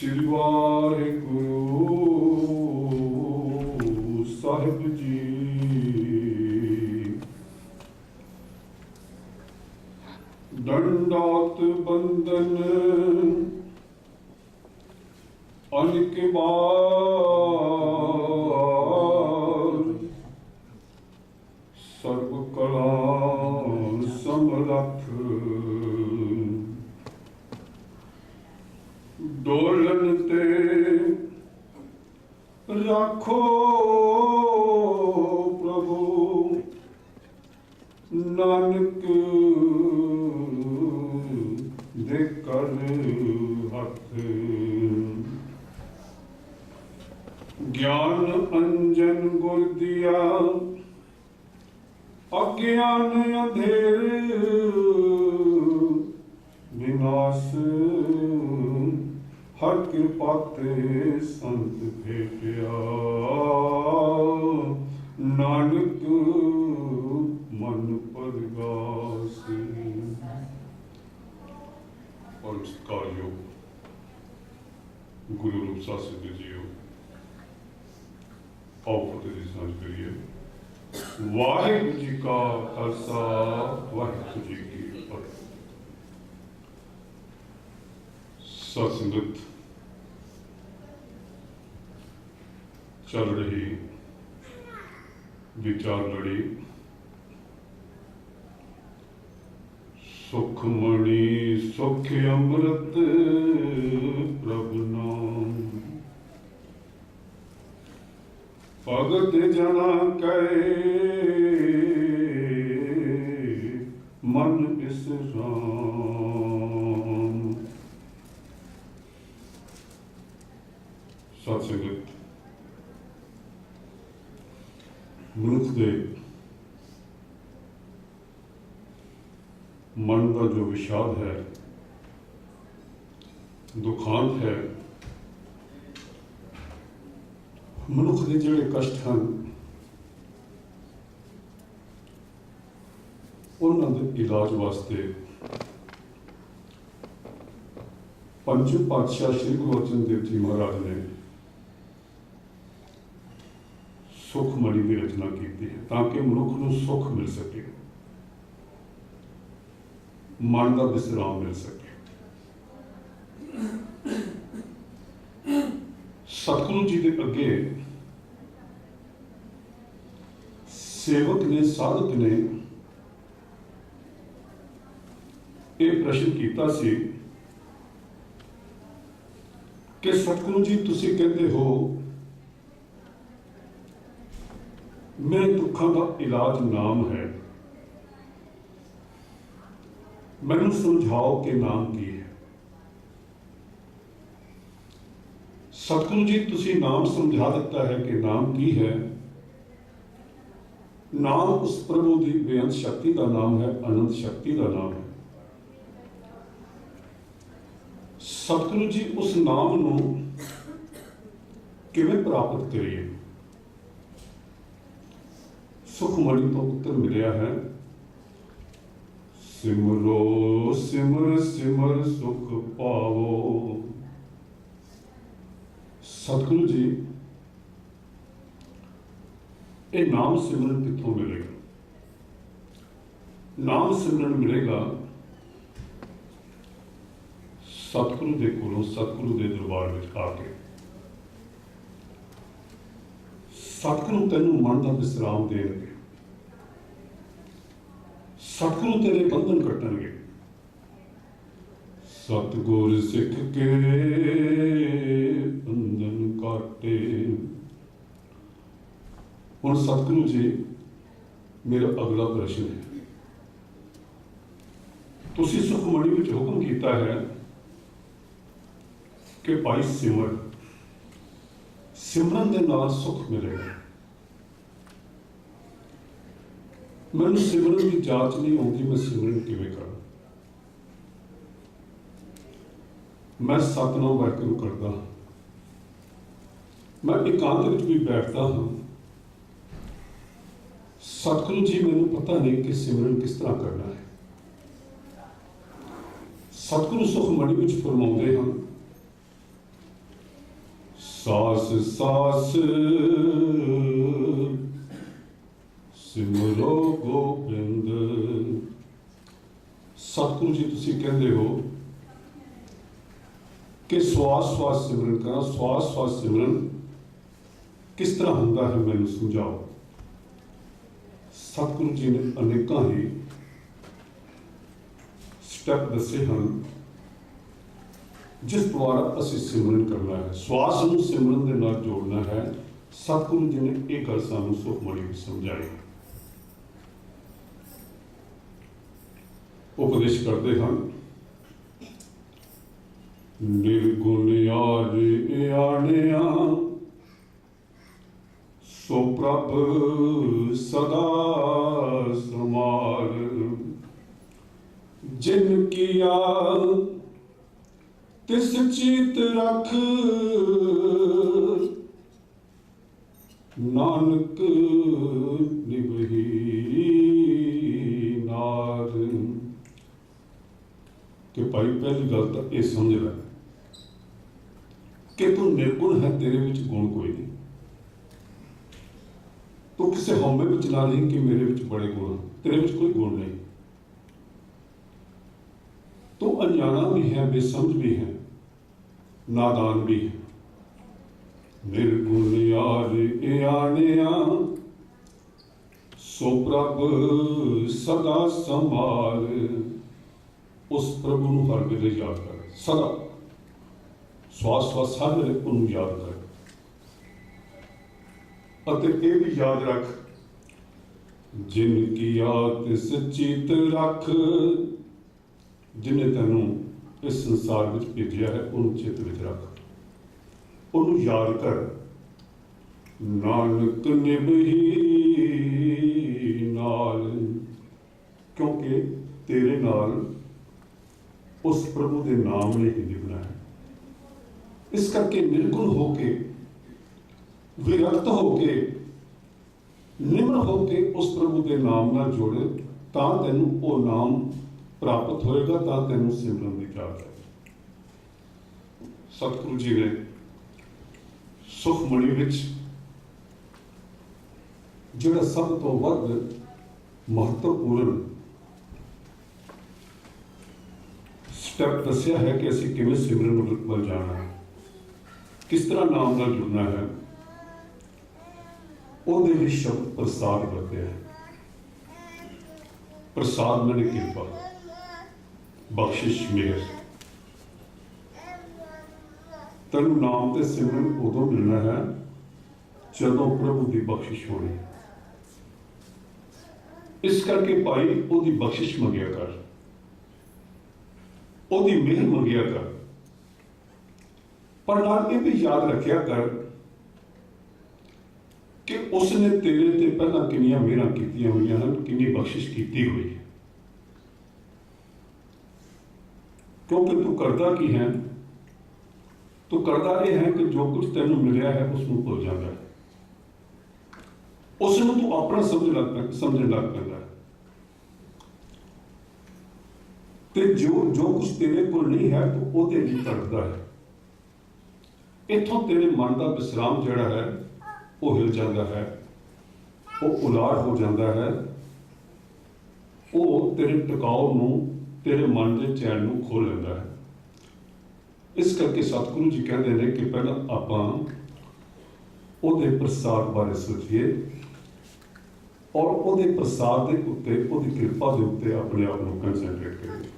ਸ੍ਰੀ ਵਾਹਿਗੁਰੂ ਸਾਹਿਬ ਜੀ। ਦੰਡਾਤ ਬੰਦਨ ਅਨਿਕ ਬਾਰ ਡੋਲਨ ਤੇ ਰੱਖੋ ਪ੍ਰਭੂ। ਨਾਨਕ ਦੇ ਕਰ ਹੱਥ ਗਿਆਨ ਅੰਜਨ ਗੁਰ ਦਿਆ, ਅਗਿਆਨ ਅੰਧੇਰ ਵਿਨਾਸ਼ ਹਰ ਕਿਰਪਾ ਤੇ ਸੰਤ ਭੇਟਿਆ। ਨਾਨਕ ਮਨ ਪਰਗਾਸ। ਔਰ ਸਤਿਕਾਰਯੋਗ ਗੁਰੂ ਰੂਪ ਸਾਸਿਦ ਜੀਓ। ਆਓ ਫਤਿਹ ਦੀ ਸਾਂਝ ਕਰੀਏ। ਵਾਹਿਗੁਰੂ ਜੀ ਕਾ ਖਾਲਸਾ, ਵਾਹਿਗੁਰੂ ਜੀ ਕੀ ਫਤਿਹ। ਸਤ ਸੰਗਤ ਚੱਲ ਰਹੀ ਵਿਚਾਰ ਲੜੀ। ਸੁਖ ਮਣੀ, ਸੁਖ ਅੰਮ੍ਰਿਤ, ਪ੍ਰਭ ਨਾਮ। ਭਗਤ ਜਨਾ ਕੈ ਮਨ ਬਿਸਰਾਮ ਸਤਿ ਸੰਗਤ ਮਨੁੱਖ ਦੇ ਮਨ ਦਾ ਜੋ ਵਿਸ਼ਾਦ ਹੈ, ਦੁਖਾਂਤ ਹੈ, ਮਨੁੱਖ ਦੇ ਜਿਹੜੇ ਕਸ਼ਟ ਹਨ, ਉਹਨਾਂ ਦੇ ਇਲਾਜ ਵਾਸਤੇ ਪੰਜਮ ਪਾਤਸ਼ਾਹ ਸ੍ਰੀ ਗੁਰੂ ਅਰਜਨ ਦੇਵ ਜੀ ਮਹਾਰਾਜ ਨੇ ਸੁਖ ਮਣੀ ਦੀ ਰਚਨਾ ਕੀਤੀ ਹੈ ਤਾਂ ਕਿ ਮਨੁੱਖ ਨੂੰ ਸੁਖ ਮਿਲ ਸਕੇ। ਮਨ ਦਾ ਵਿਸਰਾਮ ਮਿਲ ਸਕੇ। ਸਤਿਗੁਰੂ ਜੀ ਦੇ ਅੱਗੇ ਸੇਵਕ ਨੇ, ਸਾਧਕ ਨੇ ਇਹ ਪ੍ਰਸ਼ਨ ਕੀਤਾ ਸੀ ਕਿ ਸਤਿਗੁਰੂ ਜੀ, ਤੁਸੀਂ ਕਹਿੰਦੇ ਹੋ ਮੇਰੇ ਦੁੱਖਾਂ ਦਾ ਇਲਾਜ ਨਾਮ ਹੈ। ਮੈਨੂੰ ਸਮਝਾਓ ਕਿ ਨਾਮ ਕੀ ਹੈ। ਸਤਿਗੁਰੂ ਜੀ, ਤੁਸੀਂ ਨਾਮ ਸਮਝਾ ਦਿੱਤਾ ਹੈ ਕਿ ਨਾਮ ਕੀ ਹੈ। ਨਾਮ ਉਸ ਪ੍ਰਭੂ ਦੀ ਬੇਅੰਤ ਸ਼ਕਤੀ ਦਾ ਨਾਮ ਹੈ, ਅਨੰਤ ਸ਼ਕਤੀ ਦਾ ਨਾਮ ਹੈ। ਸਤਿਗੁਰੂ ਜੀ, ਉਸ ਨਾਮ ਨੂੰ ਕਿਵੇਂ ਪ੍ਰਾਪਤ ਕਰੀਏ? ਸੁਖਮਣੀ ਤੋਂ ਉੱਤਰ ਮਿਲਿਆ ਹੈ। ਸਿਮਰੋ, ਸਿਮਰ ਸਿਮਰ ਸੁਖ ਪਾਵੋ। ਸਤਿਗੁਰੂ ਜੀ, ਇਹ ਨਾਮ ਸਿਮਰਨ ਕਿੱਥੋਂ ਮਿਲੇਗਾ? ਨਾਮ ਸਿਮਰਨ ਮਿਲੇਗਾ ਸਤਿਗੁਰੂ ਦੇ ਕੋਲੋਂ, ਸਤਿਗੁਰੂ ਦੇ ਦਰਬਾਰ ਵਿੱਚ ਆ ਕੇ। ਸਤਿਗੁਰੂ ਤੈਨੂੰ ਮਨ ਦਾ ਵਿਸਰਾਮ ਦੇਣਗੇ। ਸਤਿਗੁਰੂ ਤੇਰੇ ਬੰਧਨ ਕੱਟਣਗੇ। ਸਤਿਗੁਰ ਸਿੱਖ ਕੇ ਬੰਧਨ ਕਾਟੇ। ਹੁਣ ਸਤਿਗੁਰੂ ਜੀ, ਮੇਰਾ ਅਗਲਾ ਪ੍ਰਸ਼ਨ ਹੈ। ਤੁਸੀਂ ਸੁਖਮਣੀ ਵਿੱਚ ਹੁਕਮ ਕੀਤਾ ਹੈ ਕਿ ਭਾਈ ਸਿਮਰ ਸਿਮਰਨ ਦੇ ਨਾਲ ਸੁਖ ਮਿਲੇਗਾ। ਮੈਨੂੰ ਸਿਮਰਨ ਦੀ ਜਾਂਚ ਨਹੀਂ ਆਉਂਦੀ, ਮੈਂ ਸਿਮਰਨ ਕਿਵੇਂ ਕਰਾਂ? ਮੈਂ ਸਤਨਾਮ ਵਾਹਿਗੁਰੂ ਕਰਦਾ ਹਾਂ। ਮੈਂ ਇਕਾਂਤ ਵਿੱਚ ਵੀ ਬੈਠਦਾ ਹਾਂ। ਸਤਿਗੁਰੂ ਜੀ, ਮੈਨੂੰ ਪਤਾ ਨਹੀਂ ਕਿ ਸਿਮਰਨ ਕਿਸ ਤਰ੍ਹਾਂ ਕਰਨਾ ਹੈ। ਸਤਿਗੁਰੂ ਸੁਖਮਣੀ ਵਿੱਚ ਫਰਮਾਉਂਦੇ ਹਨ, ਸਾਸ ਸਾਸ ਕਹਿੰਦੇ ਹੋ ਕਿ ਸਵਾਸ ਸਵਾਸ ਸਿਮਰਨ ਕਰਾਂ ਸਵਾਸ ਸਵਾਸ ਸਿਮਰਨ ਕਿਸ ਤਰ੍ਹਾਂ ਹੁੰਦਾ ਹੈ ਮੈਨੂੰ ਸਮਝਾਓ ਸਤਿਗੁਰੂ ਜੀ ਨੇ ਅਨੇਕਾਂ ਹੀ ਸਟੈਪ ਦੱਸੇ ਹਨ ਜਿਸ ਦੁਆਰਾ ਅਸੀਂ ਸਿਮਰਨ ਕਰਨਾ ਹੈ ਸਵਾਸ ਨੂੰ ਸਿਮਰਨ ਦੇ ਨਾਲ ਜੋੜਨਾ ਹੈ ਸਤਿਗੁਰੂ ਜੀ ਨੇ ਇਹ ਗੱਲ ਸਾਨੂੰ ਸੁਖਮਣੀ ਵਿੱਚ ਸਮਝਾਈ ਉਪਦੇਸ਼ ਕਰਦੇ ਹਨ। ਨਿਰਗੁਣ ਆਰੇ ਆਣਿਆ ਸੋ ਪ੍ਰਭ ਸਦਾ ਸਮਾਰ ਜਿਨ ਕੀਆ, ਤਿਸ ਚੀਤ ਰਖ। ਨਾਨਕ ਨਿਭਹੀ ਭਾਈ, ਪਹਿਲੀ ਗੱਲ ਤਾਂ ਇਹ ਸਮਝ ਲੈ ਕਿ ਤੂੰ ਨਿਰਗੁਣ ਹੈ, ਤੇਰੇ ਵਿੱਚ ਗੁਣ ਕੋਈ ਨਹੀਂ। ਤੂੰ ਕਿਸੇ ਹਉਮੈ ਵਿੱਚ ਨਾ ਰਹੀ ਕਿ ਮੇਰੇ ਵਿੱਚ ਬੜੇ ਗੁਣ ਤੇਰੇ ਵਿੱਚ ਕੋਈ ਗੁਣ ਨਹੀਂ। ਤੂੰ ਅਣਜਾਣਾ ਵੀ ਹੈ, ਬੇਸਮਝ ਵੀ ਹੈ, ਨਾਦਾਨ ਵੀ ਹੈ। ਨਿਰਗੁਣ ਯਾਰ ਇਹ ਆਣਿਆ, ਸੋ ਪ੍ਰਭ ਸਦਾ ਸੰਭਾਲ। ਉਸ ਪ੍ਰਭੂ ਨੂੰ ਹਰ ਵੇਲੇ ਯਾਦ ਕਰ। ਸਦਾ। ਸਵਾਸ ਸਵਾਸ ਹਰ ਵੇਲੇ ਉਹਨੂੰ ਯਾਦ ਕਰ। ਅਤੇ ਇਹ ਵੀ ਯਾਦ ਰੱਖ, ਜਿਨ ਕੀ ਆਤ ਸਚਿਤ ਰੱਖ, ਜਿਨੇ ਤੈਨੂੰ ਇਸ ਸੰਸਾਰ ਵਿੱਚ ਭੇਜਿਆ ਹੈ, ਉਹਨੂੰ ਚਿੱਤ ਵਿੱਚ ਰੱਖ। ਉਹਨੂੰ ਯਾਦ ਕਰ। ਨਾਨਕ ਨਿਭਹੀ ਨਾਲ, ਕਿਉਂਕਿ ਤੇਰੇ ਨਾਲ ਉਸ ਪ੍ਰਭੂ ਦੇ ਨਾਮ ਲਈ ਹੀ ਨਿਭਣਾ ਹੈ। ਇਸ ਕਰਕੇ ਨਿਰਗੁਣ ਹੋ ਕੇ, ਵਿਰਕਤ ਹੋ ਕੇ, ਨਿਮਰ ਹੋ ਕੇ ਉਸ ਪ੍ਰਭੂ ਦੇ ਨਾਮ ਨਾਲ ਜੋੜੇ ਤਾਂ ਤੈਨੂੰ ਉਹ ਨਾਮ ਪ੍ਰਾਪਤ ਹੋਏਗਾ, ਤਾਂ ਤੈਨੂੰ ਸਿਮਰਨ ਦੀ ਪ੍ਰਾਪਤ ਹੈ। ਸਤਿਗੁਰੂ ਜੀ ਨੇ ਸੁਖਮਣੀ ਵਿੱਚ ਜਿਹੜਾ ਸਭ ਤੋਂ ਵੱਧ ਮਹੱਤਵਪੂਰਨ ਸਟੈਪ ਦੱਸਿਆ ਹੈ ਕਿ ਅਸੀਂ ਕਿਵੇਂ ਸਿਮਰਨ ਵੱਲ ਜਾਣਾ ਹੈ? ਕਿਸ ਤਰ੍ਹਾਂ ਨਾਮ ਨਾਲ ਜੁੜਨਾ ਹੈ? ਉਹਦੇ ਲਈ ਸ਼ਬਦ ਪ੍ਰਸਾਦ ਵਰਤਿਆ ਹੈ। ਪ੍ਰਸਾਦ ਮਨੇ ਕਿਰਪਾ, ਬਖਸ਼ਿਸ਼ ਮਿਹਰ। ਤੈਨੂੰ ਨਾਮ ਤੇ ਸਿਮਰਨ ਉਦੋਂ ਮਿਲਣਾ ਹੈ ਜਦੋਂ ਪ੍ਰਭੂ ਦੀ ਬਖਸ਼ਿਸ਼ ਹੋਣੀ ਇਸ ਕਰਕੇ ਭਾਈ, ਉਹਦੀ ਬਖਸ਼ਿਸ਼ ਮੰਗਿਆ ਕਰ। ਉਹਦੀ ਮਿਹਰ ਮੰਗਿਆ ਕਰ। ਪਰ ਨਾਲ ਇਹ ਵੀ ਯਾਦ ਰੱਖਿਆ ਕਰ ਕਿ ਉਸ ਨੇ ਤੇਰੇ ਤੇ ਪਹਿਲਾਂ ਕਿੰਨੀਆਂ ਮਿਹਰਾਂ ਕੀਤੀਆਂ ਹੋਈਆਂ ਹਨ, ਕਿੰਨੀ ਬਖਸ਼ਿਸ਼ ਕੀਤੀ ਹੋਈ ਹੈ। ਕਿਉਂਕਿ ਤੂੰ ਕਰਦਾ ਕੀ ਹੈ? ਤੂੰ ਕਰਦਾ ਇਹ ਹੈ ਕਿ ਜੋ ਕੁਝ ਤੈਨੂੰ ਮਿਲਿਆ ਹੈ ਉਸ ਨੂੰ ਭੁੱਲ ਜਾਂਦਾ ਹੈ ਉਸ ਨੂੰ ਤੂੰ ਆਪਣਾ ਸਮਝ ਲੱਗ ਪੈ- ਸਮਝਣ ਲੱਗ ਪੈਂਦਾ ਹੈ ਤੇ ਜੋ ਜੋ ਕੁਝ ਤੇਰੇ ਕੋਲ ਨਹੀਂ ਹੈ, ਤੂੰ ਉਹਦੇ ਲਈ ਤੜਕਦਾ ਹੈ। ਇੱਥੋਂ ਤੇਰੇ ਮਨ ਦਾ ਵਿਸਰਾਮ ਜਿਹੜਾ ਹੈ, ਉਹ ਹਿਲ ਜਾਂਦਾ ਹੈ। ਉਹ ਉਲਾੜ ਹੋ ਜਾਂਦਾ ਹੈ। ਉਹ ਤੇਰੇ ਟਿਕਾਉ ਨੂੰ, ਤੇਰੇ ਮਨ ਦੇ ਚੈਨ ਨੂੰ ਖੋਲ ਲੈਂਦਾ ਹੈ। ਇਸ ਕਰਕੇ ਸਤਿਗੁਰੂ ਜੀ ਕਹਿੰਦੇ ਨੇ ਕਿ ਪਹਿਲਾਂ ਆਪਾਂ ਉਹਦੇ ਪ੍ਰਸਾਦ ਬਾਰੇ ਸੋਚੀਏ ਔਰ ਉਹਦੇ ਪ੍ਰਸਾਦ ਦੇ ਉੱਤੇ, ਉਹਦੀ ਕਿਰਪਾ ਦੇ ਉੱਤੇ ਆਪਣੇ ਆਪ ਨੂੰ ਕੰਸੈਂਟਰੇਟ ਕਰੀਏ।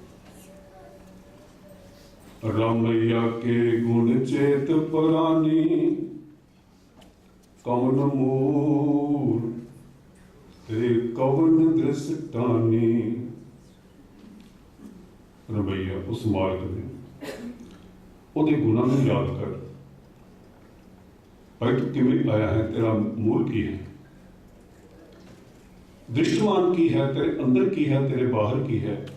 ਰਮਈਆ ਕੇ ਗੁਣ ਚੇਤ ਪਰਾਨੀ ਕਵਨ ਮੂਰ ਤੇ ਕਵਨ ਦ੍ਰਿਸ਼ਟਾਨੀ ਰਮਈਆ ਉਸ ਮਾਰਗ ਦੇ ਉਹਦੇ ਗੁਣਾਂ ਨੂੰ ਯਾਦ ਕਰ। ਭਾਈ, ਤੂੰ ਕਿਵੇਂ ਆਇਆ ਹੈ? ਤੇਰਾ ਮੂਲ ਕੀ ਹੈ? ਦ੍ਰਿਸ਼ਟਵਾਨ ਕੀ ਹੈ? ਤੇਰੇ ਅੰਦਰ ਕੀ ਹੈ? ਤੇਰੇ ਬਾਹਰ ਕੀ ਹੈ?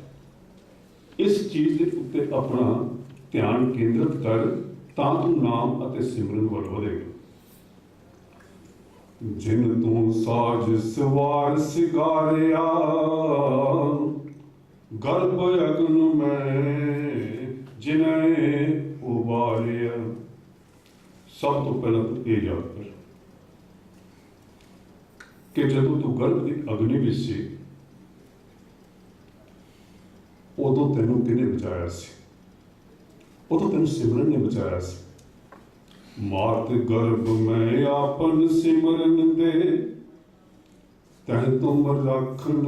ਇਸ ਚੀਜ਼ ਦੇ ਉੱਤੇ ਆਪਣਾ ਧਿਆਨ ਕੇਂਦਰਿਤ ਕਰ ਤਾਂ ਤੂੰ ਨਾਮ ਅਤੇ ਸਿਮਰਨ ਵੱਲ ਵਧੇਗਾ। ਜਿਨ ਤੂੰ ਸਾਜ ਸਵਾਰ ਸਿਗਾਰਿਆ, ਗਰਭ ਅਗਨ ਮੈਂ ਜਿਨੇ ਉਬਾਰਿਆ। ਸਭ ਤੋਂ ਪਹਿਲਾਂ ਤੂੰ ਇਹ ਯਾਦ ਕਰ ਕਿ ਜਦੋਂ ਤੂੰ ਗਰਭ ਦੀ ਅਗਨੀ ਵਿੱਚ ਸੀ, ਉਦੋਂ ਤੈਨੂੰ ਕਿਹਨੇ ਬਚਾਇਆ ਸੀ? ਉਦੋਂ ਤੈਨੂੰ ਸਿਮਰਨ ਨੇ ਬਚਾਇਆ ਸੀ। ਮਾਤ ਗਰਭ ਮੈਂ ਆਪਨ ਸਿਮਰਨ ਦੇ ਤਹ ਤੁਮ ਰੱਖਨ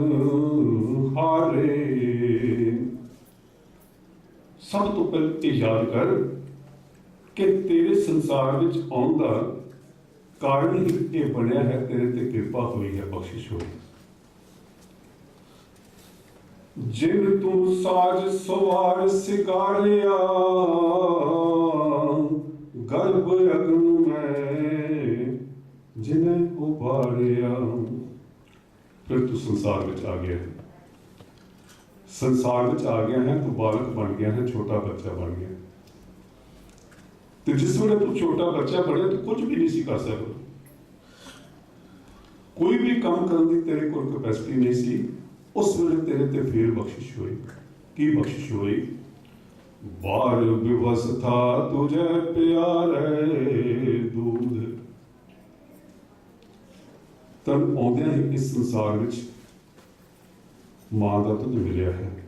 ਹਾਰੇ। ਸਭ ਤੋਂ ਪਹਿਲਾਂ ਇਹ ਯਾਦ ਕਰ ਕਿ ਤੇਰੇ ਸੰਸਾਰ ਵਿੱਚ ਆਉਣ ਦਾ ਕਾਰਨ ਹੀ ਇਹ ਬਣਿਆ ਹੈ, ਤੇਰੇ ਤੇ ਕਿਰਪਾ ਹੋਈ ਹੈ ਬਖਸ਼ਿਸ਼ ਹੋਈ। ਜਿਨ ਤੂੰ ਸਾਜ ਸਵਾਰ ਸਿਕਾਰਿਆ ਗਰਭ ਅਗਨ ਮੈਂ ਜਿਨੇ ਉਬਾਰਿਆ ਫਿਰ ਤੂੰ ਸੰਸਾਰ ਵਿੱਚ ਆ ਗਿਆ। ਸੰਸਾਰ ਵਿੱਚ ਆ ਗਿਆ ਹੈ, ਤੂੰ ਬਾਲਕ ਬਣ ਗਿਆ ਹੈ, ਛੋਟਾ ਬੱਚਾ ਬਣ ਗਿਆ। ਤੇ ਜਿਸ ਵੇਲੇ ਤੂੰ ਛੋਟਾ ਬੱਚਾ ਬਣਿਆ, ਤੂੰ ਕੁਝ ਵੀ ਨਹੀਂ ਸੀ ਕਰ ਸਕਦਾ। ਕੋਈ ਵੀ ਕੰਮ ਕਰਨ ਦੀ ਤੇਰੇ ਕੋਲ ਕਪੈਸਿਟੀ ਨਹੀਂ ਸੀ। ਉਸ ਵੇਲੇ ਤੇਰੇ ਤੇ ਫੇਰ ਬਖਸ਼ਿਸ਼ ਹੋਈ। ਕੀ ਬਖਸ਼ਿਸ਼ ਹੋਈ? ਬਾਰ ਵਿਵਸਥਾ ਤੁਝੇ ਪਿਆਰੇ ਦੂਧ ਤਨ ਆਉਂਦਿਆਂ ਹੀ ਇਸ ਸੰਸਾਰ ਵਿੱਚ ਮਾਂ ਦਾ ਦੁੱਧ ਮਿਲਿਆ ਹੈ।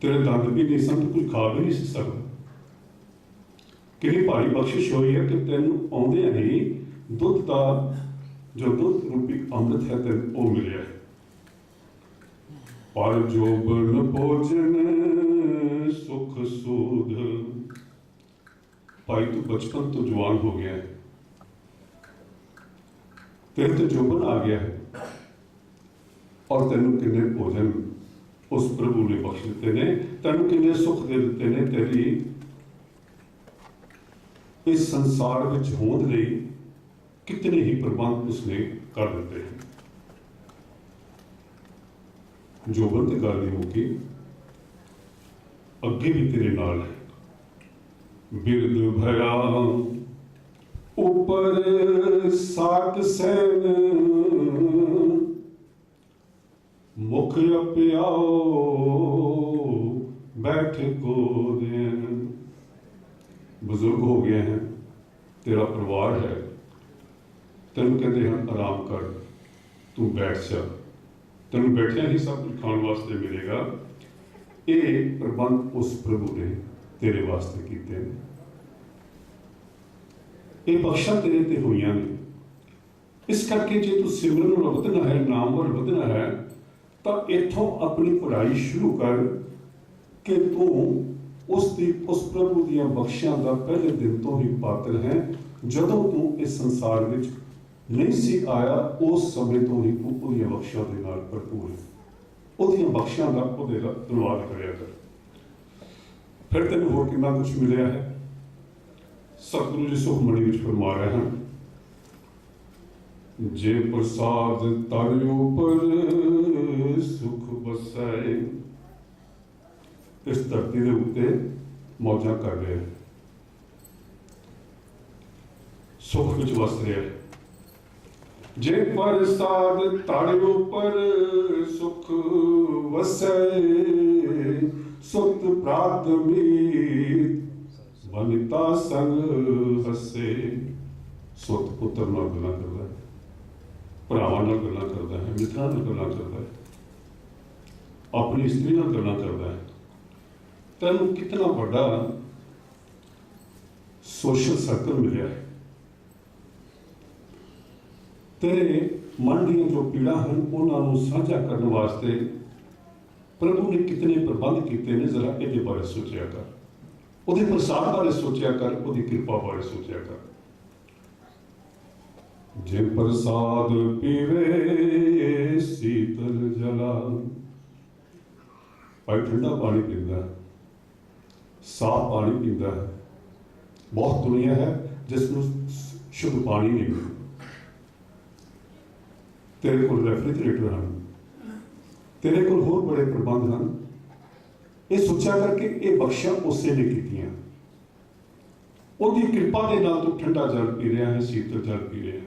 ਤੇਰੇ ਦੰਦ ਵੀ ਨਹੀਂ ਸਨ, ਤੂੰ ਕੁਝ ਖਾ ਵੀ ਨਹੀਂ ਸੀ ਸਕਦਾ। ਕਿਹੜੀ ਭਾਰੀ ਬਖਸ਼ਿਸ਼ ਹੋਈ ਹੈ ਕਿ ਤੈਨੂੰ ਆਉਂਦਿਆਂ ਹੀ ਦੁੱਧ ਦਾ ਜਦੋਂ ਦੁੱਧ ਅੰਮ੍ਰਿਤ ਹੈ ਤੇ ਉਹ ਮਿਲਿਆ ਹੈ ਪਰ ਜੋਬਨ ਭੋਜਨ, ਸੁਖ ਸੂਧ। ਭਾਈ, ਤੂੰ ਬਚਪਨ ਤੋਂ ਜਵਾਨ ਹੋ ਗਿਆ ਤੇਰੇ ਤੇ ਜੋਬਨ ਆ ਗਿਆ ਔਰ ਤੈਨੂੰ ਕਿੰਨੇ ਭੋਜਨ ਉਸ ਪ੍ਰਭੂ ਨੇ ਬਖਸ਼ ਦਿੱਤੇ ਨੇ, ਤੈਨੂੰ ਕਿੰਨੇ ਸੁੱਖ ਦੇ ਦਿੱਤੇ ਨੇ ਤੇਰੀ। ਇਸ ਸੰਸਾਰ ਵਿੱਚ ਹੋਂਦ ਲਈ ਕਿਤਨੇ ਹੀ ਪ੍ਰਬੰਧ ਉਸਨੇ ਕਰ ਦਿੱਤੇ ਹਨ। ਜੋਬਨ ਤੇ ਗੱਲ ਨਹੀਂ ਮੁੱਕੀ ਅੱਗੇ ਵੀ ਤੇਰੇ ਨਾਲ ਹੈ। ਬਿਰਦ ਭਇਆ ਉਪਰ ਸਾਤ ਸੈਨ, ਮੁਖ ਅਪਿਆਓ, ਬੈਠ ਕੋ ਦੇਨ ਬਜ਼ੁਰਗ ਹੋ ਗਏ ਹਨ, ਤੇਰਾ ਪਰਿਵਾਰ ਹੈ। ਤੈਨੂੰ ਕਹਿੰਦੇ ਹਨ, ਆਰਾਮ ਕਰ, ਤੂੰ ਬੈਠ ਜਾ। ਤੈਨੂੰ ਬੈਠਿਆ ਹੀ ਸਭ ਕੁਝ ਖਾਣ ਵਾਸਤੇ ਮਿਲੇਗਾ। ਇਹ ਪ੍ਰਬੰਧ ਉਸ ਪ੍ਰਭੂ ਨੇ ਤੇਰੇ ਵਾਸਤੇ ਕੀਤੇ ਨੇ। ਇਹ ਬਖਸ਼ਾ ਤੇਰੇ ਤੇ ਹੋਈਆਂ ਨੇ। ਇਸ ਕਰਕੇ ਜੇ ਤੂੰ ਸਿਮਰਨ ਨੂੰ ਵਧਣਾ ਹੈ, ਨਾਮ ਵੱਲ ਵਧਣਾ ਹੈ, ਤਾਂ ਇੱਥੋਂ ਆਪਣੀ ਪੜ੍ਹਾਈ ਸ਼ੁਰੂ ਕਰ ਕਿ ਤੂੰ ਉਸ ਦੀ, ਉਸ ਪ੍ਰਭੂ ਦੀਆਂ ਬਖਸ਼ਾਂ ਦਾ ਪਹਿਲੇ ਦਿਨ ਤੋਂ ਹੀ ਪਾਤਰ ਹੈ, ਜਦੋਂ ਤੂੰ ਇਸ ਸੰਸਾਰ ਵਿੱਚ ਨਹੀਂ ਸੀ ਆਇਆ, ਉਸ ਸਮੇਂ ਤੋਂ ਹੀ ਤੂੰ ਉਹਦੀਆਂ ਬਖਸ਼ਾਂ ਦੇ ਨਾਲ ਭਰਪੂਰ ਉਹਦੀਆਂ ਬਖਸ਼ਾਂ ਦਾ ਉਹਦੇ ਦਾ ਧੰਨਵਾਦ ਕਰਿਆ ਕਰ ਫਿਰ ਤੈਨੂੰ ਹੋਰ ਕਿੰਨਾ ਕੁਝ ਮਿਲਿਆ ਹੈ? ਸਤਿਗੁਰੂ ਜੀ ਸੁਖਮਣੀ ਵਿੱਚ ਫਰਮਾ ਰਹੇ ਹਨ। ਜੇ ਪ੍ਰਸਾਦ ਤਰ ਉਪਰ ਸੁਖ ਬਸੈ ਇਸ ਧਰਤੀ ਦੇ ਉੱਤੇ ਮੌਜਾਂ ਕਰ ਰਿਹਾ ਹਨ ਸੁਖ ਵਿੱਚ ਵਸ ਰਿਹਾ ਹੈ। ਜੇ ਪ੍ਰਸਾਦ ਤਰ ਉਪਰ ਸੁਖ ਵਸੈ, ਸੁਤ ਪ੍ਰਾਤਮੀ ਬਨਿਤਾ ਸੰਗ ਹਸੇ। ਸੁਤ ਪੁੱਤਰ ਨਾਲ ਗੱਲਾਂ ਕਰਦਾ ਹੈ, ਭਰਾਵਾਂ ਨਾਲ ਗੱਲਾਂ ਕਰਦਾ ਹੈ, ਮਿੱਤਰਾਂ ਨਾਲ ਗੱਲਾਂ ਕਰਦਾ ਹੈ, ਆਪਣੀ ਇਸਤਰੀ ਨਾਲ ਗੱਲਾਂ ਕਰਦਾ ਹੈ। ਤੈਨੂੰ ਕਿੰਨਾ ਵੱਡਾ ਸੋਸ਼ਲ ਸਰਕਲ ਮਿਲਿਆ ਹੈ। ਤੇਰੇ ਮਨ ਦੀਆਂ ਜੋ ਪੀੜਾਂ ਹਨ ਉਹਨਾਂ ਨੂੰ ਸਾਂਝਾ ਕਰਨ ਵਾਸਤੇ ਪ੍ਰਭੂ ਨੇ ਕਿਤਨੇ ਪ੍ਰਬੰਧ ਕੀਤੇ ਨੇ ਜ਼ਰਾ ਇਹਦੇ ਬਾਰੇ ਸੋਚਿਆ ਕਰ। ਉਹਦੇ ਪ੍ਰਸਾਦ ਬਾਰੇ ਸੋਚਿਆ ਕਰ ਉਹਦੀ ਕਿਰਪਾ ਬਾਰੇ ਸੋਚਿਆ ਕਰ। ਜੇ ਪ੍ਰਸਾਦ ਪੀਵੇ ਸੀਤਲ ਜਲਾ। ਭਾਈ ਠੰਡਾ ਪਾਣੀ ਪੀਂਦਾ ਹੈ, ਸਾਫ਼ ਪਾਣੀ ਪੀਂਦਾ ਹੈ। ਬਹੁਤ ਦੁਨੀਆ ਹੈ ਜਿਸ ਨੂੰ ਸ਼ੁੱਧ ਪਾਣੀ ਨਹੀਂ ਮਿਲਦਾ। ਤੇਰੇ ਕੋਲ ਰੈਫਰੀਜਰੇਟਰ ਹਨ ਤੇਰੇ ਕੋਲ ਹੋਰ ਬੜੇ ਪ੍ਰਬੰਧ ਹਨ। ਇਹ ਸੋਚਿਆ ਕਰਕੇ ਇਹ ਬਖਸ਼ਾਂ ਉਸੇ ਨੇ ਕੀਤੀਆਂ। ਉਹਦੀ ਕਿਰਪਾ ਦੇ ਨਾਲ ਤੂੰ ਠੰਡਾ ਜਲ ਪੀ ਰਿਹਾ ਹੈ, ਸ਼ੀਤਲ ਜਲ ਪੀ ਰਿਹਾ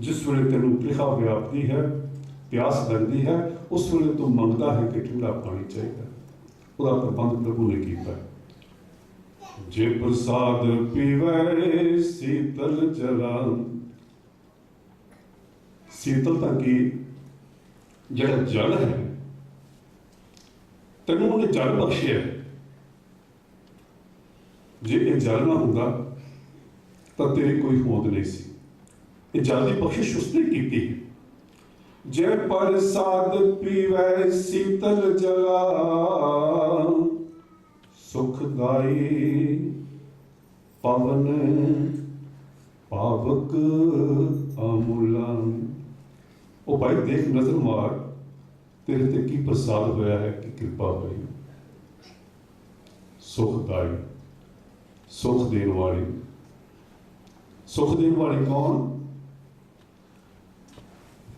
ਜਿਸ ਵੇਲੇ ਤੈਨੂੰ ਤ੍ਰਿਖਾ ਵਿਆਪਦੀ ਹੈ, ਪਿਆਸ ਲੱਗਦੀ ਹੈ, ਉਸ ਵੇਲੇ ਤੂੰ ਮੰਗਦਾ ਹੈ ਕਿ ਠੰਡਾ ਪਾਣੀ ਚਾਹੀਦਾ। ਉਹਦਾ ਪ੍ਰਬੰਧ ਪ੍ਰਭੂ ਨੇ ਕੀਤਾ। ਜੇ ਪ੍ਰਸਾਦ ਪੀਵੇ, ਸੀਤਲ ਜਲਾ ਸੀਤਲ ਕੀ? ਜਿਹੜਾ ਜਲ ਹੈ। ਤੈਨੂੰ ਉਹਨੇ ਜਲ ਬਖਸ਼ਿਆ। ਹੈ। ਜੇ ਇਹ ਜਲ ਨਾ ਹੁੰਦਾ, ਤਾਂ ਤੇਰੀ ਕੋਈ ਹੋਂਦ ਨਹੀਂ ਸੀ। ਇਹ ਜਲ ਦੀ ਬਖਸ਼ਿਸ਼ ਉਸਨੇ ਕੀਤੀ। ਹੈ ਜੇ ਪ੍ਰਸਾਦ ਪੀਵੇ ਸੀਤਲ ਜਲਾ ਸੁਖਦਾਈ ਪਵਨ ਪਾਵਕ ਅਮੁਲਾ। ਉਹ ਭਾਈ ਦੇਖ ਨਜ਼ਰ ਮਾਰ, ਤੇਰੇ ਤੇ ਕੀ ਪ੍ਰਸਾਦ ਹੋਇਆ ਹੈ ਕਿ ਕਿਰਪਾ ਹੋਈ। ਸੁਖਦਾਈ ਸੁਖ ਦੇਣ ਵਾਲੀ। ਸੁਖ ਦੇਣ ਵਾਲੀ ਕੌਣ?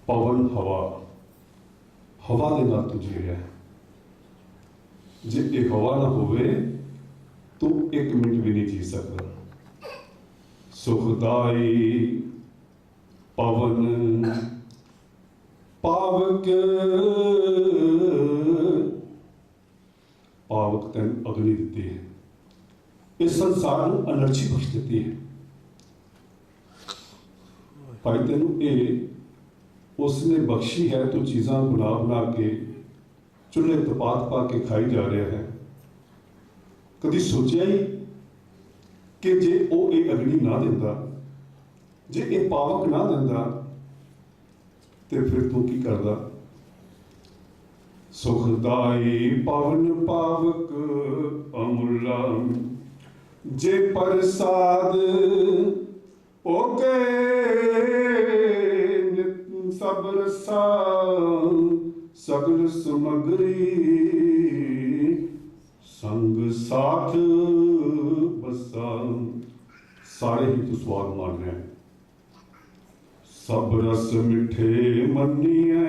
ਪਵਨ ਹਵਾ। ਹਵਾ ਦੇ ਨਾਲ ਤੂੰ ਜੀ ਰਿਹਾ ਜੇ ਇਹ ਹਵਾ ਨਾ ਹੋਵੇ, ਤੂੰ ਇੱਕ ਮਿੰਟ ਵੀ ਨਹੀਂ ਜੀ ਸਕਦਾ। ਸੁਖਦਾਈ ਪਵਨ ਪਾਵਕ ਪਾਵਕ ਅਗਨੀ ਦਿੱਤੀ ਹੈ। ਇਸ ਸੰਸਾਰ ਨੂੰ એનર્ਜੀ ਬਖਸ਼ ਦਿੱਤੀ ਹੈ। ਭਾਈ ਤੈਨੂੰ ਇਹ ਉਸ ਬਖਸ਼ੀ ਹੈ, ਤੂੰ ਚੀਜ਼ਾਂ ਬਣਾ ਬਣਾ ਕੇ, ਚੁੱਲ੍ਹੇ ਤਪਾਤ ਪਾ ਕੇ ਖਾਈ ਜਾ ਰਿਹਾ ਹੈ। ਕਦੀ ਸੋਚਿਆ ਹੀ ਕਿ ਜੇ ਉਹ ਇਹ ਅਗਨੀ ਨਾ ਦਿੰਦਾ, ਜੇ ਇਹ ਪਾਵਕ ਨਾ ਦਿੰਦਾ ਤੇ ਫਿਰ ਤੂੰ ਕੀ ਕਰਦਾ? ਸੁਖਦਾਈ ਪਵਨ ਪਾਵਕ ਅਮੁੱਲਾ। ਜੇ ਪ੍ਰਸਾਦ ਓਕੇ ਨਿਤ ਸਬਰ ਸਾ ਸਗਲ ਸਮਗਰੀ, ਸੰਗ ਸਾਥ ਬਸਾ। ਸਾਰੇ ਹੀ ਤੂੰ ਸਵਾਦ ਮਾਣ ਰਿਹਾ ਹੈ ਸਭ ਰਸ ਮਿੱਠੇ ਮੰਨੀਐ,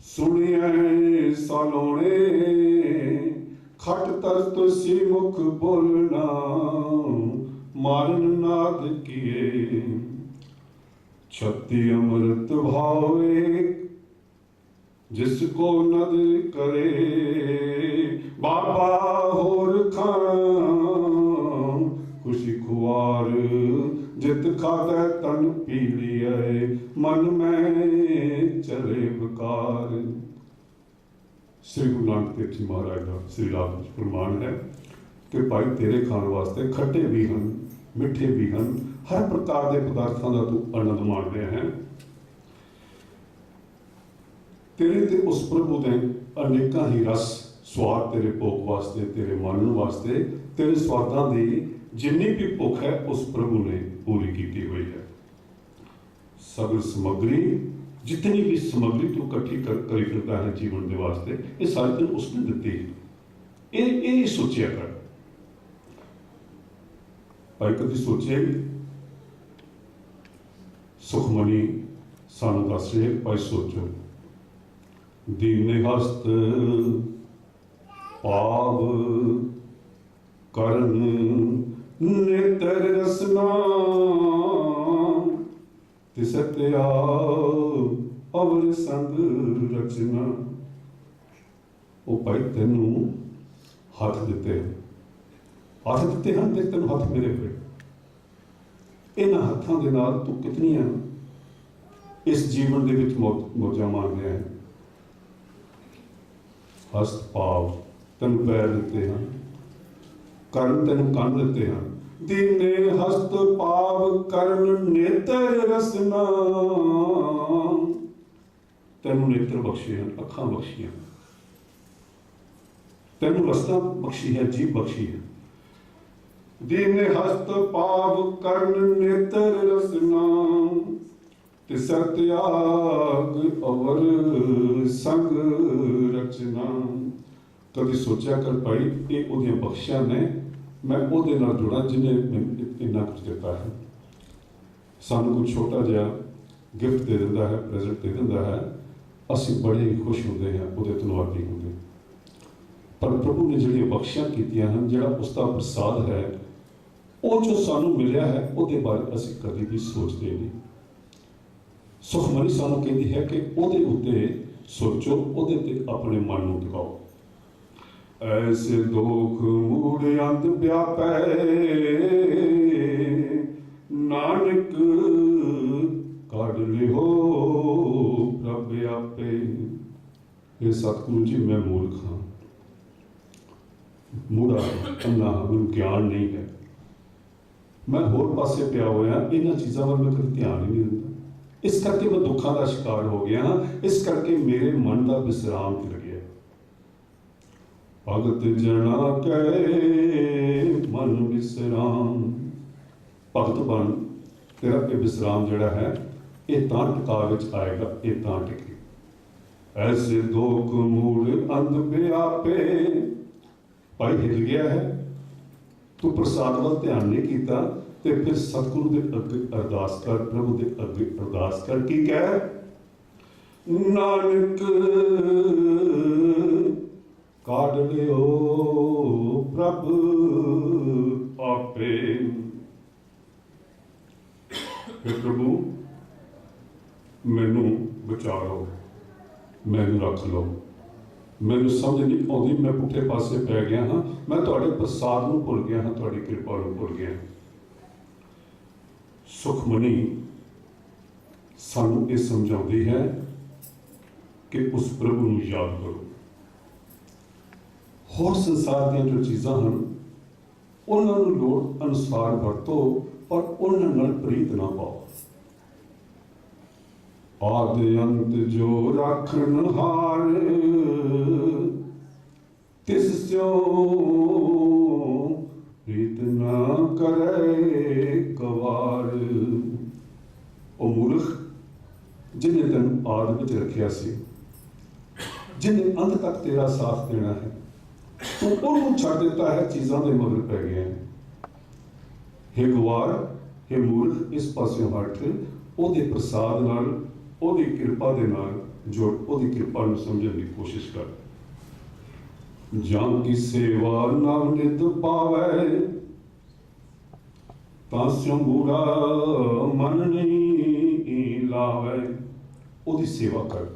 ਸੁਣਿਐ ਸਲੋਣੇ। ਖਟ ਤਰ ਤੁਸੀ ਮੁਖ ਬੋਲਣਾ, ਮਾਰਨ ਨਾਦ ਕੀਏ। ਛਤੀ ਅੰਮ੍ਰਿਤ ਭਾਵੇ, ਜਿਸ ਕੋ ਨਦ ਕਰੇ। ਬਾਬਾ ਹੋਰ ਖਾਂ ਖੁਸ਼ੀ ਖੁਆਰ ਜਿਤ ਖਾਦਾ ਤਨ ਪੀ ਲਿਐ ਮਨ ਮੈਂ ਚਲੇ ਵਿਕਾਰ। ਸ੍ਰੀ ਗੁਰੂ ਨਾਨਕ ਦੇਵ ਜੀ ਮਹਾਰਾਜ ਦਾ ਸ੍ਰੀ ਰਾਮ ਵਿੱਚ ਫਰਮਾਨ ਹੈ ਕਿ ਭਾਈ ਤੇਰੇ ਖਾਣ ਵਾਸਤੇ ਖੱਟੇ ਵੀ ਹਨ, ਮਿੱਠੇ ਵੀ ਹਨ, ਹਰ ਪ੍ਰਕਾਰ ਦੇ ਪਦਾਰਥਾਂ ਦਾ ਤੂੰ ਆਨੰਦ ਮਾਣ ਰਿਹਾ ਹੈ। ਤੇਰੇ ਤੇ ਉਸ ਪ੍ਰਭੂ ਦੇ ਅਨੇਕਾਂ ਹੀ ਰਸ, ਸਵਾਦ ਤੇਰੇ ਭੋਗ ਵਾਸਤੇ, ਤੇਰੇ ਮਾਣਨ ਵਾਸਤੇ, ਤੇਰੇ ਸਵਾਦਾਂ ਦੀ ਜਿੰਨੀ ਵੀ ਭੁੱਖ ਹੈ, ਉਸ ਪ੍ਰਭੂ ਨੇ ਪੂਰੀ ਕੀਤੀ ਹੋਈ ਹੈ। ਸਗਲ ਸਮਗਰੀ, ਜਿਤਨੀ ਵੀ ਸਮਗਰੀ ਤੂੰ ਇਕੱਠੀ ਕਰੀ ਫਿਰਦਾ ਹੈ ਜੀਵਨ ਦੇ ਵਾਸਤੇ, ਇਹ ਸਾਰੀ ਤੈਨੂੰ ਉਸਨੇ ਦਿੱਤੀ ਇਹ ਇਹ ਸੋਚਿਆ ਕਰ। ਭਾਈ ਕਦੀ ਸੋਚਿਆ ਵੀ ਸੁਖਮਨੀ ਸਾਨੂੰ ਦੱਸੇ ਰਹੇ ਭਾਈ ਸੋਚੋ। ਦੀਨੇ ਹਸਤ ਪਾਵ ਕਰਨ ਨੇਤਰ ਰਸਨਾ ਤਿਸਤਿਆ, ਅਵਰ ਸੰਗ ਰਚਨਾ। ਉਹ ਭਾਈ ਤੈਨੂੰ ਹੱਥ ਦਿੱਤੇ ਹੱਥ ਦਿੱਤੇ ਹਨ ਤੇ ਤੈਨੂੰ ਹੱਥ ਮੇਰੇ ਹੋਏ ਇਹਨਾਂ ਹੱਥਾਂ ਦੇ ਨਾਲ ਤੂੰ ਕਿਤਨੀਆਂ ਇਸ ਜੀਵਨ ਦੇ ਵਿੱਚ ਮੌਜਾਂ ਮਾਣ ਰਿਹਾ ਹੈ। ਹਸਤ ਪਾਵ ਤੈਨੂੰ ਪੈਰ ਦਿੱਤੇ ਹਨ। ਕਰਨ ਤੈਨੂੰ ਕੰਨ ਦਿੱਤੇ ਹਨ। ਦੀਨੇ ਹਸਤ ਪਾਵ ਕਰਨ ਨੇਤਰ ਰਸਨਾ। ਤੈਨੂੰ ਨੇਤਰ ਬਖਸ਼ੇ ਹਨ, ਅੱਖਾਂ ਬਖਸ਼ੀਆਂ ਤੈਨੂੰ ਰਸਤਾ ਬਖਸ਼ੀ ਹੈ ਜੀਭ ਬਖਸ਼ੀ ਹੈ। ਦੀਨੇ ਹਸਤ ਪਾਵ ਕਰਨ ਨੇਤਰ ਰਸਨਾ। ਤਿਸ ਤਿਆਗ ਅਵਰ ਸੰਗ ਰਚਨਾ। ਕਦੀ ਸੋਚਿਆ ਕਰ ਭਾਈ, ਇਹ ਉਹਦੀਆਂ ਬਖਸ਼ਿਆਂ ਨੇ ਮੈਂ ਉਹਦੇ ਨਾਲ ਜੁੜਾਂ ਜਿਹਨੇ ਮੈਨੂੰ ਇੰਨਾ ਕੁਝ ਦਿੱਤਾ ਹੈ। ਸਾਨੂੰ ਕੋਈ ਛੋਟਾ ਜਿਹਾ ਗਿਫਟ ਦੇ ਦਿੰਦਾ ਹੈ ਪ੍ਰੈਜ਼ੈਂਟ ਦੇ ਦਿੰਦਾ ਹੈ। ਅਸੀਂ ਬੜੇ ਹੀ ਖੁਸ਼ ਹੁੰਦੇ ਹਾਂ ਉਹਦੇ ਧੰਨਵਾਦੀ ਹੁੰਦੇ। ਪਰ ਪ੍ਰਭੂ ਨੇ ਜਿਹੜੀਆਂ ਬਖਸ਼ਿਆਂ ਕੀਤੀਆਂ ਹਨ, ਜਿਹੜਾ ਉਸ ਦਾ ਪ੍ਰਸਾਦ ਹੈ, ਉਹ ਜੋ ਸਾਨੂੰ ਮਿਲਿਆ ਹੈ, ਉਹਦੇ ਬਾਰੇ ਅਸੀਂ ਕਦੇ ਵੀ ਸੋਚਦੇ ਨਹੀਂ। ਸੁਖਮਨੀ ਸਾਨੂੰ ਕਹਿੰਦੀ ਹੈ ਕਿ ਉਹਦੇ ਉੱਤੇ ਸੋਚੋ, ਉਹਦੇ ਤੇ ਆਪਣੇ ਮਨ ਨੂੰ ਟਿਕਾਓ ਐਸੇ ਦੁਖ ਮੂੜ ਅੰਤ ਵਿਆਪੈ ਨਾਨਕ, ਕੱਢ ਲਿਓ ਪ੍ਰਭ ਆਪੇ। ਇਹ ਸਤਿਗੁਰੂ ਜੀ, ਮੈਂ ਮੂਰਖ ਹਾਂ। ਮੂੜਾ ਅੰਨਾ, ਮੈਨੂੰ ਗਿਆਨ ਨਹੀਂ ਹੈ। ਮੈਂ ਹੋਰ ਪਾਸੇ ਪਿਆ ਹੋਇਆ, ਇਹਨਾਂ ਚੀਜ਼ਾਂ ਵੱਲ ਮੈਂ ਕਦੇ ਧਿਆਨ ਹੀ ਨਹੀਂ ਦਿੰਦਾ। ਇਸ ਕਰਕੇ ਮੈਂ ਦੁੱਖਾਂ ਦਾ ਸ਼ਿਕਾਰ ਹੋ ਗਿਆ ਇਸ ਕਰਕੇ ਮੇਰੇ ਮਨ ਦਾ ਵਿਸਰਾਮ ਭਗਤ ਜਣਾ ਕੈ ਮਨ ਵਿਸਰਾਮ ਭਗਤ ਬਣ, ਤੇਰਾ ਇਹ ਵਿਸਰਾਮ ਜਿਹੜਾ ਹੈ, ਇਹ ਤਾਂ ਟਿਕਾ ਵਿੱਚ ਆਏਗਾ, ਇਹ ਤਾਂ ਟਿਕੇ। ਐਸੇ ਦੁੱਖ ਮੂੜ ਅੰਧ ਵਿਆਪੇ ਭਾਈ ਹਿਲ ਗਿਆ ਹੈ। ਤੂੰ ਪ੍ਰਸਾਦ ਵੱਲ ਧਿਆਨ ਨਹੀਂ ਕੀਤਾ, ਤੇ ਫਿਰ ਸਤਿਗੁਰੂ ਦੇ ਅੱਗੇ ਅਰਦਾਸ ਕਰ, ਪ੍ਰਭੂ ਦੇ ਅੱਗੇ ਅਰਦਾਸ ਕਰ, ਕੀ ਕਹਿ? ਨਾਨਕ ਕੱਢ ਲਿਓ ਪ੍ਰਭ ਆਪੇ। हे ਪ੍ਰਭੂ, ਮੈਨੂੰ ਬਚਾ ਲਓ ਮੈਨੂੰ ਰੱਖ ਲਓ। ਮੈਨੂੰ ਸਮਝ ਨਹੀਂ ਆਉਂਦੀ, ਮੈਂ ਪੁੱਠੇ ਪਾਸੇ ਪੈ ਗਿਆ ਹਾਂ। ਮੈਂ ਤੁਹਾਡੇ ਪ੍ਰਸਾਦ ਨੂੰ ਭੁੱਲ ਗਿਆ ਹਾਂ, ਤੁਹਾਡੀ ਕਿਰਪਾ ਨੂੰ ਭੁੱਲ ਗਿਆ ਸੁਖਮਨੀ ਸਾਨੂੰ ਇਹ ਸਮਝਾਉਂਦੀ ਹੈ ਕਿ ਉਸ ਪ੍ਰਭੂ ਨੂੰ ਯਾਦ ਕਰੋ। ਹੋਰ ਸੰਸਾਰ ਦੀਆਂ ਜੋ ਚੀਜ਼ਾਂ ਹਨ, ਉਹਨਾਂ ਨੂੰ ਲੋੜ ਅਨੁਸਾਰ ਵਰਤੋ ਪਰ ਉਹਨਾਂ ਨਾਲ ਪ੍ਰੀਤ ਨਾ ਪਾਓ। ਆਦ ਅੰਤ ਜੋ ਰੱਖਣ ਹਾਰ, ਤਿਸ ਸਿਓ ਪ੍ਰੀਤ ਨਾ ਕਰੇ ਕਵਾਰ। ਉਹ ਮੂਰਖ ਜਿਹਨੇ ਤੈਨੂੰ ਆਦ ਵਿੱਚ ਰੱਖਿਆ ਸੀ ਜਿਹਨੇ ਅੰਤ ਤੱਕ ਤੇਰਾ ਸਾਥ ਦੇਣਾ ਹੈ ਤੂੰ ਉਹਨੂੰ ਛੱਡ ਦਿੱਤਾ ਹੈ, ਚੀਜ਼ਾਂ ਦੇ ਮਗਰ ਪੈ ਗਏ ਹੈ। ਹੇ ਗਵਾਰ ਮੂਰਖ, ਇਸ ਪਾਸਿਓਂ ਹਟ ਉਹਦੇ ਪ੍ਰਸਾਦ ਨਾਲ, ਉਹਦੀ ਕਿਰਪਾ ਦੇ ਨਾਲ ਜੋੜ ਉਹਦੀ ਕਿਰਪਾ ਨੂੰ ਸਮਝਣ ਦੀ ਕੋਸ਼ਿਸ਼ ਕਰ। ਜਾਂ ਕੀ ਸੇਵਾ ਨਾਮ ਨਿਤ ਪਾਵੇ, ਤਾਂ ਸਿਉ ਮਨ ਨਹੀਂ ਲਾਵੇ। ਉਹਦੀ ਸੇਵਾ ਕਰ।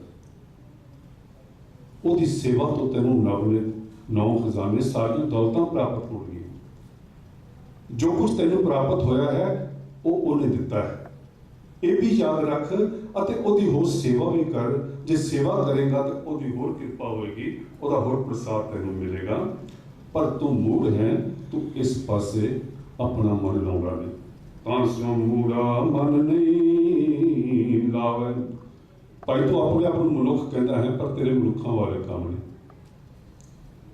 ਉਹਦੀ ਸੇਵਾ ਤੋਂ ਤੈਨੂੰ ਨਵਨਿਤ ਨੌ ਖਜ਼ਾਨੇ ਸਾਰੀਆਂ ਦੌਲਤਾਂ ਪ੍ਰਾਪਤ ਹੋਣਗੀਆਂ ਜੋ ਕੁਝ ਤੈਨੂੰ ਪ੍ਰਾਪਤ ਹੋਇਆ ਹੈ, ਉਹ ਉਹਨੇ ਦਿੱਤਾ ਹੈ। ਇਹ ਵੀ ਯਾਦ ਰੱਖ ਅਤੇ ਉਹਦੀ ਹੋਰ ਸੇਵਾ ਵੀ ਕਰ। ਜੇ ਸੇਵਾ ਕਰੇਗਾ ਤਾਂ ਉਹਦੀ ਹੋਰ ਕਿਰਪਾ ਹੋਏਗੀ, ਉਹਦਾ ਹੋਰ ਪ੍ਰਸਾਦ ਤੈਨੂੰ ਮਿਲੇਗਾ। ਪਰ ਤੂੰ ਮੂੜ ਹੈ, ਤੂੰ ਇਸ ਪਾਸੇ ਆਪਣਾ ਮਨ ਲਾਉਂਦਾ ਨਹੀਂ। ਤਾਂ ਸੋ ਮੂੜਾ ਮਨ ਨਹੀਂ ਲਾਵੇ। ਭਾਈ, ਤੂੰ ਆਪਣੇ ਆਪ ਨੂੰ ਮਨੁੱਖ ਕਹਿੰਦਾ ਹੈ, ਪਰ ਤੇਰੇ ਮਨੁੱਖਾਂ ਵਾਲੇ ਕੰਮ ਨੇ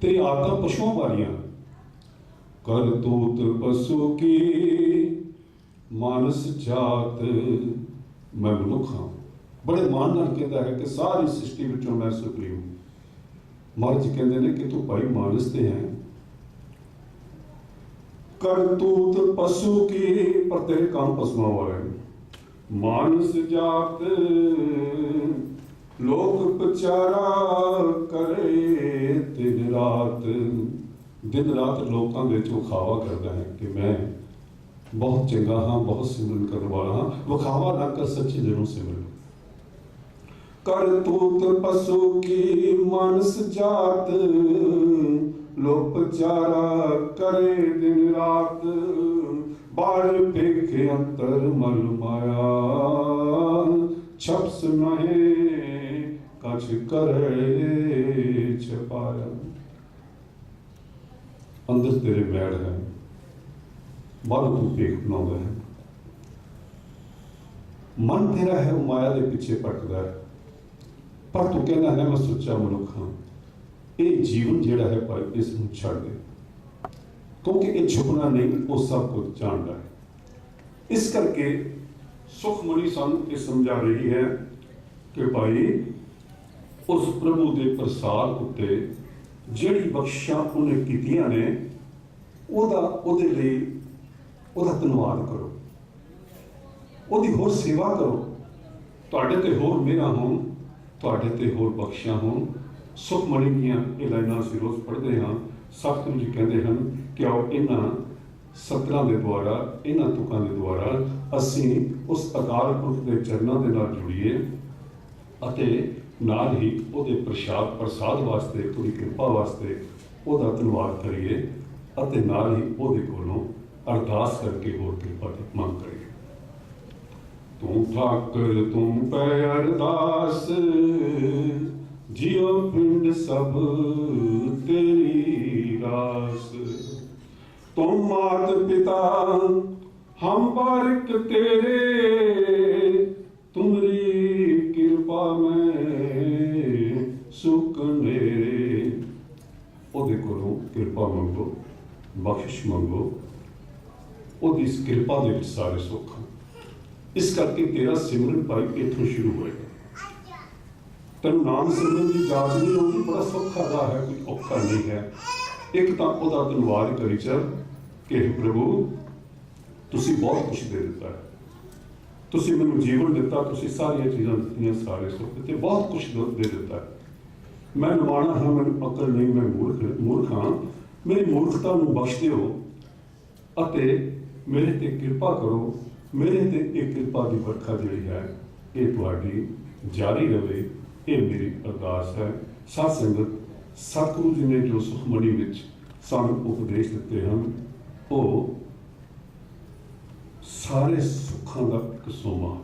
ਤੇਰੀ ਆਦਤਾਂ ਪਸ਼ੂਆਂ ਵਾਲੀਆਂ। ਕਰ ਤੂਤ ਪਸ਼ੂ ਕੀ, ਮਾਨਸ ਜਾਤ, ਮੈਂ ਮਨੁੱਖ ਹਾਂ। ਬੜੇ ਮਾਣ ਨਾਲ ਕਹਿੰਦਾ ਹੈ ਕਿ ਸਾਰੀ ਸ੍ਰਿਸ਼ਟੀ ਵਿੱਚੋਂ ਮੈਂ ਸੁਪਰੀਮ ਮਹਾਰਾਜ ਜੀ ਕਹਿੰਦੇ ਨੇ ਕਿ ਤੂੰ ਭਾਈ ਮਾਨਸ ਤੇ ਹੈ। ਕਰਤੂਤ ਪਸ਼ੂ ਕੀ, ਪਰ ਤੇਰੇ ਕੰਮ ਪਸ਼ੂਆਂ ਵਾਲੇ ਮਾਨਸ ਜਾਤ ਲੋਕ ਪਚਾਰਾ ਕਰੇ ਦਿਨ ਰਾਤ ਦਿਨ ਰਾਤ ਲੋਕਾਂ ਵਿੱਚ ਵਿਖਾਵਾ ਕਰਦਾ ਹੈ ਕਿ ਮੈਂ ਬਹੁਤ ਚੰਗਾ ਹਾਂ ਬਹੁਤ ਸਿਮਰਨ ਕਰਨ ਵਾਲਾ ਹਾਂ ਵਿਖਾਵਾ ਨਾ ਕਰ ਸੱਚੇ ਦਿਲੋਂ ਸਿਮਰਨ ਕਰ ਤੂਤ ਪਸ਼ੂ ਕੀ ਮਨਸ ਜਾਤ ਲੋਕ ਪਚਾਰਾ ਕਰੇ ਦਿਨ ਰਾਤ ਬਾਹਰ ਪੇਖੇ ਅੰਤਰ ਮਲ ਮਾਇਆ ਛਪਸ ਨਹਿ ਕਛ ਕਰੇ ਛਪਾਇਆ ਅੰਦਰ ਤੇਰੇ ਮੈਲ ਹੈ। ਬਾਹਰੋਂ ਤੂੰ ਪੇਖ ਬਣਾਉਂਦਾ ਹੈ। ਮਨ ਤੇਰਾ ਹੈ, ਉਹ ਮਾਇਆ ਦੇ ਪਿੱਛੇ ਭਟਕਦਾ ਹੈ। ਪਰ ਤੂੰ ਕਹਿੰਦਾ ਹੈ, ਮੈਂ ਸੁੱਚਾ ਮਨੁੱਖ ਹਾਂ। ਇਹ ਜੀਵਨ ਜਿਹੜਾ ਹੈ ਭਾਈ ਇਸ ਨੂੰ ਛੱਡ ਦੇ। ਕਿਉਂਕਿ ਇਹ ਛੁਪਣਾ ਨਹੀਂ, ਉਹ ਸਭ ਕੁਝ ਜਾਣਦਾ ਹੈ। ਇਸ ਕਰਕੇ ਸੁਖਮਨੀ ਸਾਨੂੰ ਇਹ ਸਮਝਾ ਰਹੀ ਹੈ ਕਿ ਭਾਈ ਉਸ ਪ੍ਰਭੂ ਦੇ ਪ੍ਰਸਾਦ ਉੱਤੇ ਜਿਹੜੀ ਬਖਸ਼ਾਂ ਉਹਨੇ ਕੀਤੀਆਂ ਨੇ, ਉਹਦਾ ਉਹਦੇ ਲਈ ਉਹਦਾ ਧੰਨਵਾਦ ਕਰੋ। ਉਹਦੀ ਹੋਰ ਸੇਵਾ ਕਰੋ। ਤੁਹਾਡੇ ਤੇ ਹੋਰ ਮਿਹਰਾਂ ਹੋਣ, ਤੁਹਾਡੇ ਤੇ ਹੋਰ ਬਖਸ਼ਾਂ ਹੋਣ। ਸੁਖਮਣੀ ਦੀਆਂ ਇਹ ਲਾਈਨਾਂ ਅਸੀਂ ਰੋਜ਼ ਪੜ੍ਹਦੇ ਹਾਂ। ਸਤਿਗੁਰੂ ਜੀ ਕਹਿੰਦੇ ਹਨ ਕਿ ਆਓ ਇਹਨਾਂ ਸਤਰਾਂ ਦੇ ਦੁਆਰਾ, ਇਹਨਾਂ ਤੁਕਾਂ ਦੇ ਦੁਆਰਾ ਅਸੀਂ ਉਸ ਅਕਾਲ ਪੁਰਖ ਦੇ ਚਰਨਾਂ ਦੇ ਨਾਲ ਜੁੜੀਏ ਅਤੇ ਨਾਲ ਹੀ ਉਹਦੇ ਪ੍ਰਸ਼ਾਦ, ਪ੍ਰਸਾਦ ਵਾਸਤੇ, ਉਹਦੀ ਕਿਰਪਾ ਵਾਸਤੇ ਉਹਦਾ ਧੰਨਵਾਦ ਕਰੀਏ ਅਤੇ ਨਾਲ ਹੀ ਉਹਦੇ ਕੋਲੋਂ ਅਰਦਾਸ ਕਰਕੇ ਹੋਰ ਕਿਰਪਾ ਦੀ ਮੰਗ ਕਰੀਏ। ਤੂੰ ਠਾਕਰ, ਤੂੰ ਪੈ ਅਰਦਾਸ, ਜਿਉ ਪਿੰਡ ਸਭ ਤੇਰੀ ਰਾਸ। ਤੁਮ ਮਾਤ ਪਿਤਾ, ਹਮ ਬਾਰਿਕ ਤੇਰੇ, ਤੁਮਰੀ ਕਿਰਪਾ ਮੈਂ ਉਹਦੇ ਕੋਲੋਂ ਕਿਰਪਾ ਮੰਗੋ ਬਖਸ਼ਿਸ਼ ਮੰਗੋ ਉਹਦੀ ਇਸ ਕਿਰਪਾ ਦੇ ਵਿੱਚ ਸਾਰੇ ਸੁੱਖ ਇਸ ਕਰਕੇ ਤੇਰਾ ਸਿਮਰਨ ਭਾਈ ਇੱਥੋਂ ਸ਼ੁਰੂ ਹੋਏਗਾ ਤੈਨੂੰ ਨਾਮ ਸਿਮਰਨ ਦੀ ਜਾਚ ਨਹੀਂ ਹੋਊਗੀ ਬੜਾ ਸੌਖਾ ਰਾਹ ਹੈ ਕੋਈ ਔਖਾ ਨਹੀਂ ਹੈ ਇੱਕ ਤਾਂ ਉਹਦਾ ਧੰਨਵਾਦ ਕਰੀ ਚੱਲ ਕਿ ਪ੍ਰਭੂ ਤੁਸੀਂ ਬਹੁਤ ਕੁਝ ਦੇ ਦਿੱਤਾ ਹੈ ਤੁਸੀਂ ਮੈਨੂੰ ਜੀਵਨ ਦਿੱਤਾ ਤੁਸੀਂ ਸਾਰੀਆਂ ਚੀਜ਼ਾਂ ਦਿੱਤੀਆਂ ਸਾਰੇ ਸੁੱਖ ਦਿੱਤੇ ਬਹੁਤ ਕੁਝ ਦੇ ਦਿੱਤਾ ਹੈ ਮੈਂ ਨਿਮਾਣਾ ਹਾਂ, ਮੈਨੂੰ ਅਕਲ ਨਹੀਂ, ਮੈਂ ਮੂਰਖ ਮੂਰਖ ਹਾਂ। ਮੇਰੀ ਮੂਰਖਤਾ ਨੂੰ ਬਖਸ਼ ਦਿਓ ਅਤੇ ਮੇਰੇ ਤੇ ਕਿਰਪਾ ਕਰੋ। ਮੇਰੇ ਤੇ ਇਹ ਕਿਰਪਾ ਦੀ ਵਰਖਾ ਜਿਹੜੀ ਹੈ, ਇਹ ਤੁਹਾਡੀ ਜਾਰੀ ਰਹੇ ਇਹ ਮੇਰੀ ਅਰਦਾਸ ਹੈ। ਸਾਧ ਸੰਗਤ, ਸਤਿਗੁਰੂ ਜੀ ਨੇ ਜੋ ਸੁਖਮਣੀ ਵਿੱਚ ਸਾਨੂੰ ਉਪਦੇਸ਼ ਦਿੱਤੇ ਹਨ, ਉਹ ਸਾਰੇ ਸੁੱਖਾਂ ਦਾ ਇੱਕ ਸੋਮਾ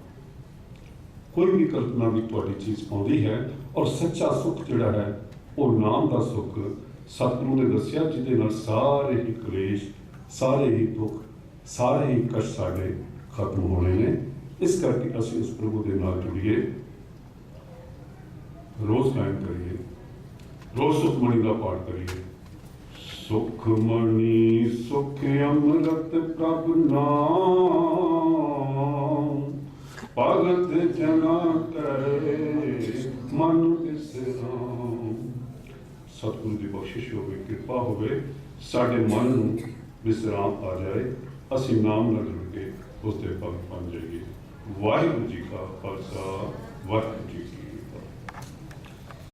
ਕੋਈ ਵੀ ਕਲਪਨਾ ਵੀ ਤੁਹਾਡੀ ਚੀਜ਼ ਪਾਉਂਦੀ ਹੈ ਔਰ ਸੱਚਾ ਸੁੱਖ ਜਿਹੜਾ ਹੈ, ਉਹ ਨਾਮ ਦਾ ਸੁੱਖ ਸਤਿਗੁਰੂ ਨੇ ਦੱਸਿਆ, ਜਿਹਦੇ ਨਾਲ ਸਾਰੇ ਹੀ ਕਲੇਸ਼, ਸਾਰੇ ਹੀ ਦੁੱਖ, ਸਾਰੇ ਹੀ ਕਸ਼ਟ ਸਾਡੇ ਖਤਮ ਹੋਣੇ ਨੇ। ਇਸ ਕਰਕੇ ਅਸੀਂ ਉਸ ਪ੍ਰਭੂ ਦੇ ਨਾਲ ਜੁੜੀਏ। ਰੋਜ਼ ਕਾਇਮ ਕਰੀਏ। ਰੋਜ਼ ਸੁਖਮਣੀ ਦਾ ਪਾਠ ਕਰੀਏ। ਸੁਖਮਣੀ ਸੁਖ ਅੰਮ੍ਰਿਤ ਪ੍ਰਭ ਨਾਮ ਭਗਤ ਜਨਾ ਕਰੇ, ਮਨ ਵਿਸਰਾਮ ਸਤਿਗੁਰੂ ਦੀ ਬਖਸ਼ਿਸ਼ ਹੋਵੇ, ਕਿਰਪਾ ਹੋਵੇ, ਸਾਡੇ ਮਨ ਨੂੰ ਵਿਸਰਾਮ ਆ ਜਾਏ। ਅਸੀਂ ਨਾਮ ਨਾਲ ਜੁੜ ਕੇ ਉਸ ਦੇ ਭਗਤ ਬਣ ਜਾਈਏ। ਵਾਹਿਗੁਰੂ ਜੀ ਕਾ ਖਾਲਸਾ, ਵਾਹਿਗੁਰੂ ਜੀ ਕੀ